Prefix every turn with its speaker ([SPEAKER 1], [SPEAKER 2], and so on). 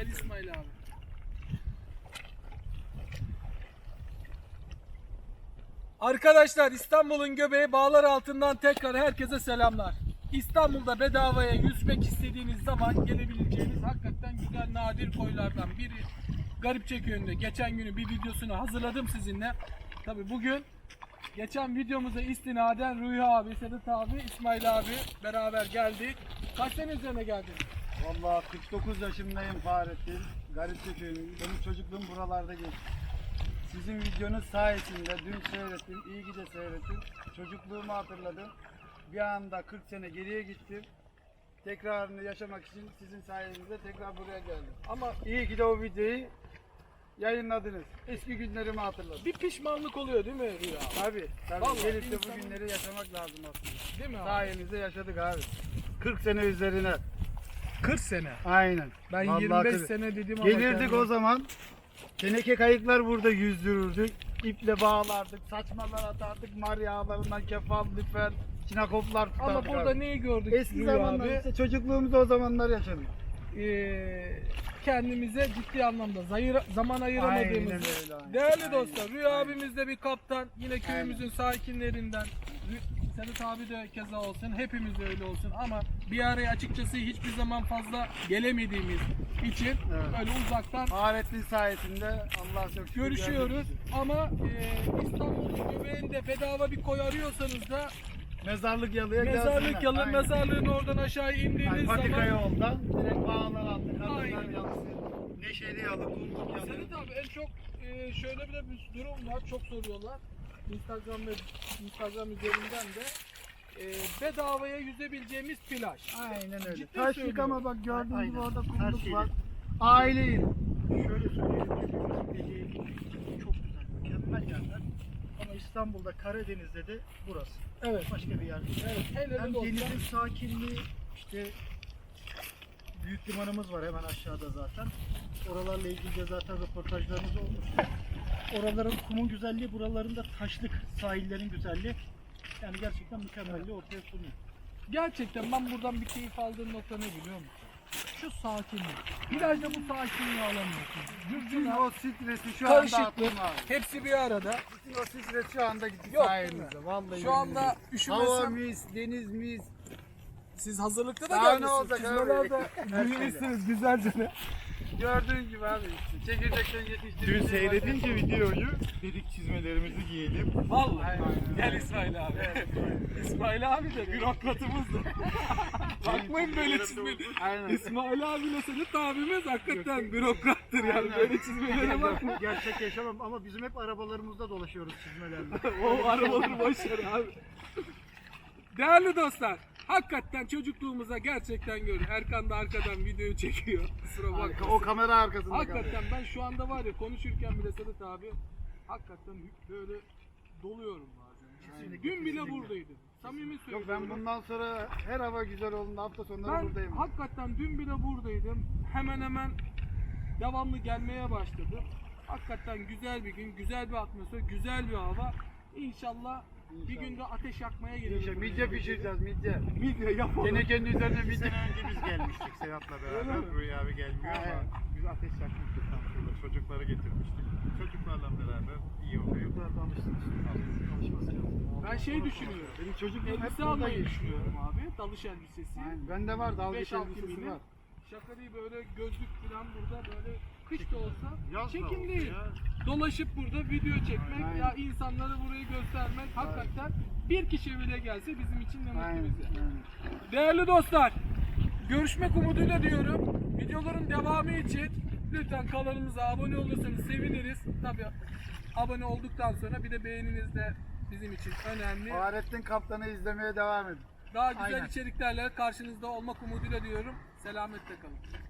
[SPEAKER 1] Gel İsmail abi. Arkadaşlar İstanbul'un göbeği bağlar altından tekrar herkese selamlar. İstanbul'da bedavaya yüzmek istediğiniz zaman gelebileceğiniz hakikaten güzel nadir koylardan biri. Garipçe köyünde geçen günü bir videosunu hazırladım sizinle. Tabi bugün geçen videomuza istinaden Rüya abi, Sedat abi, İsmail abi beraber geldik. Kaç sene üzerine geldiniz?
[SPEAKER 2] Vallahi 49 yaşındayım Fahrettin. Garipçe. Benim çocukluğum buralarda geçti. Sizin videonuz sayesinde dün seyrettim, iyi ki de seyrettim. Çocukluğumu hatırladım. Bir anda 40 sene geriye gittim. Tekrarını yaşamak için sizin sayenizde tekrar buraya geldim.
[SPEAKER 1] Ama
[SPEAKER 2] İyi ki de o videoyu yayınladınız. Eski günlerimi hatırladım.
[SPEAKER 1] bir pişmanlık oluyor değil mi Rüya abi?
[SPEAKER 2] Tabii, tabii.
[SPEAKER 1] Vallahi
[SPEAKER 2] Gelip de bu günleri yaşamak lazım aslında.
[SPEAKER 1] Değil mi abi?
[SPEAKER 2] Sayenizde yaşadık abi. 40 sene üzerine.
[SPEAKER 1] 40 sene.
[SPEAKER 2] Aynen.
[SPEAKER 1] Ben
[SPEAKER 2] Vallahi
[SPEAKER 1] 25
[SPEAKER 2] kırk.
[SPEAKER 1] sene dedim ama
[SPEAKER 2] Gelirdik o zaman. Teneke kayıklar burada yüzdürürdük. İple bağlardık, saçmalar atardık, mar yağlarından kefal, lüfer, çinakoplar tutardık.
[SPEAKER 1] Ama burada
[SPEAKER 2] abi.
[SPEAKER 1] neyi gördük
[SPEAKER 2] Eski zamanlar
[SPEAKER 1] abi?
[SPEAKER 2] işte çocukluğumuzda o zamanlar yaşadık.
[SPEAKER 1] Ee, kendimize ciddi anlamda zayıra- zaman ayıramadığımız.
[SPEAKER 2] Aynen öyle, aynen.
[SPEAKER 1] Değerli
[SPEAKER 2] Aynen,
[SPEAKER 1] dostlar, Rüya
[SPEAKER 2] aynen.
[SPEAKER 1] abimiz de bir kaptan. Yine köyümüzün sakinlerinden. Sedat abi de keza olsun, hepimiz de öyle olsun ama bir araya açıkçası hiçbir zaman fazla gelemediğimiz için
[SPEAKER 2] Evet.
[SPEAKER 1] öyle uzaktan
[SPEAKER 2] Fahrettin sayesinde Allah çok şükür
[SPEAKER 1] görüşüyoruz.
[SPEAKER 2] geldik.
[SPEAKER 1] Ama e, İstanbul'un göbeğinde bedava bir koy arıyorsanız da
[SPEAKER 2] Mezarlık yalıya
[SPEAKER 1] mezarlık
[SPEAKER 2] gelsinler.
[SPEAKER 1] yalı,
[SPEAKER 2] Aynen.
[SPEAKER 1] mezarlığın oradan aşağı indiğiniz
[SPEAKER 2] patika
[SPEAKER 1] zaman
[SPEAKER 2] yoldan direkt bağlar altı, kadınlar
[SPEAKER 1] Aynen.
[SPEAKER 2] yalısı, neşeli yalı, kumluk yalı.
[SPEAKER 1] Sedat abi en çok e, şöyle bir de bir durum var. Çok soruyorlar. Instagram ve Instagram üzerinden de e, bedavaya yüzebileceğimiz plaj.
[SPEAKER 2] Aynen öyle.
[SPEAKER 1] Ciddi
[SPEAKER 2] Taş
[SPEAKER 1] söylüyorum.
[SPEAKER 2] ama bak gördüğün gibi
[SPEAKER 3] Aynen.
[SPEAKER 2] orada
[SPEAKER 3] Her
[SPEAKER 2] kumluk
[SPEAKER 3] şeyi.
[SPEAKER 2] var. Aile yeri.
[SPEAKER 3] Şöyle söyleyeyim, dediğim çok güzel, mükemmel yerler. Ama İstanbul'da, Karadeniz'de de burası.
[SPEAKER 1] Evet.
[SPEAKER 3] Başka bir yer değil.
[SPEAKER 1] Evet.
[SPEAKER 3] Hem
[SPEAKER 1] de dostlar.
[SPEAKER 3] denizin sakinliği, işte büyük limanımız var hemen aşağıda zaten. Oralarla ilgili de zaten röportajlarımız olmuş. Oraların kumun güzelliği, buraların da taşlık sahillerin güzelliği. Yani gerçekten mükemmelliği ortaya sunuyor.
[SPEAKER 1] Gerçekten ben buradan bir keyif aldığım nokta ne biliyor musun? Şu sakinlik. Plajda bu sakinliği alamıyorsun.
[SPEAKER 2] Bütün o stresi şu anda
[SPEAKER 1] karışıklık,
[SPEAKER 2] attım abi.
[SPEAKER 1] hepsi bir arada.
[SPEAKER 2] Bütün o stres şu anda gitti
[SPEAKER 1] Yok,
[SPEAKER 2] sayenizde. Vallahi
[SPEAKER 1] Şu anda
[SPEAKER 2] Hava
[SPEAKER 1] üşümesem
[SPEAKER 2] mis, deniz mis.
[SPEAKER 1] Siz hazırlıkta da
[SPEAKER 2] Daha ne
[SPEAKER 1] gelmişsiniz.
[SPEAKER 2] olacak abi?
[SPEAKER 1] Giymişsiniz güzelce.
[SPEAKER 2] Gördüğün gibi abi işte. Çekirdekten yetiştirdiğimiz.
[SPEAKER 4] Dün seyredince videoyu dedik çizmelerimizi giyelim.
[SPEAKER 1] Vallahi.
[SPEAKER 2] Aynen.
[SPEAKER 1] Gel İsmail abi. İsmail abi de bürokratımız da. Bakmayın böyle çizmeleri.
[SPEAKER 2] Aynen.
[SPEAKER 1] İsmail abiyle Sedat abimiz hakikaten bürokrattır yani böyle çizmelere bak.
[SPEAKER 3] Gerçek yaşamam ama bizim hep arabalarımızda dolaşıyoruz çizmelerle.
[SPEAKER 1] o arabaları boş ver abi. Değerli dostlar, hakikaten çocukluğumuza gerçekten gör. Erkan da arkadan videoyu çekiyor. Kusura bakma.
[SPEAKER 2] O kamera arkasında.
[SPEAKER 1] Hakikaten ben şu anda var ya konuşurken bile Sedat abi hakikaten böyle doluyorum bazen.
[SPEAKER 3] Kesinlikle,
[SPEAKER 1] Dün bile buradaydım. Samimi
[SPEAKER 2] Yok
[SPEAKER 1] söylüyorum.
[SPEAKER 2] ben bundan sonra her hava güzel olduğunda hafta sonları
[SPEAKER 1] Ben
[SPEAKER 2] buradayım.
[SPEAKER 1] hakikaten dün bile buradaydım. Hemen hemen devamlı gelmeye başladım. Hakikaten güzel bir gün, güzel bir atmosfer, güzel bir hava. İnşallah, bir günde ateş yakmaya girelim.
[SPEAKER 2] İnşallah midye pişireceğiz midye.
[SPEAKER 1] Midye yapalım.
[SPEAKER 2] Tenekenin üzerine
[SPEAKER 4] Bir
[SPEAKER 2] midye.
[SPEAKER 4] sene önce biz gelmiştik Sedat'la
[SPEAKER 1] Öyle
[SPEAKER 4] beraber.
[SPEAKER 1] mi?
[SPEAKER 4] Rüya abi gelmiyor ama
[SPEAKER 2] Evet.
[SPEAKER 4] biz ateş yakmıştık tam şurada. Çocukları getirmiştik. Çocuklarla beraber iyi oluyor.
[SPEAKER 3] Çocuklar tanıştınız. Tanışması lazım.
[SPEAKER 1] Ben şey düşünüyorum.
[SPEAKER 2] Benim çocukluğum hep
[SPEAKER 1] Elbise
[SPEAKER 2] burada
[SPEAKER 1] almayı
[SPEAKER 2] geçti.
[SPEAKER 1] düşünüyorum abi. Dalış elbisesi.
[SPEAKER 2] Aynen. Bende var dalga
[SPEAKER 1] 5-6
[SPEAKER 2] elbisesi var.
[SPEAKER 1] Şaka değil böyle gözlük falan burada böyle kış da olsa
[SPEAKER 4] Yaz da
[SPEAKER 1] çekim değil.
[SPEAKER 4] ya.
[SPEAKER 1] Dolaşıp burada video çekmek
[SPEAKER 2] Aynen.
[SPEAKER 1] ya insanları burayı göstermek hakikaten bir kişi bile gelse bizim için ne mutlu bize. Değerli dostlar, görüşmek umuduyla diyorum. Videoların devamı için lütfen kanalımıza abone olursanız seviniriz. Tabii abone olduktan sonra bir de beğeniniz de bizim için önemli.
[SPEAKER 2] Fahrettin Kaptan'ı izlemeye devam edin.
[SPEAKER 1] Daha güzel
[SPEAKER 3] Aynen.
[SPEAKER 1] içeriklerle karşınızda olmak umuduyla diyorum. Selametle kalın.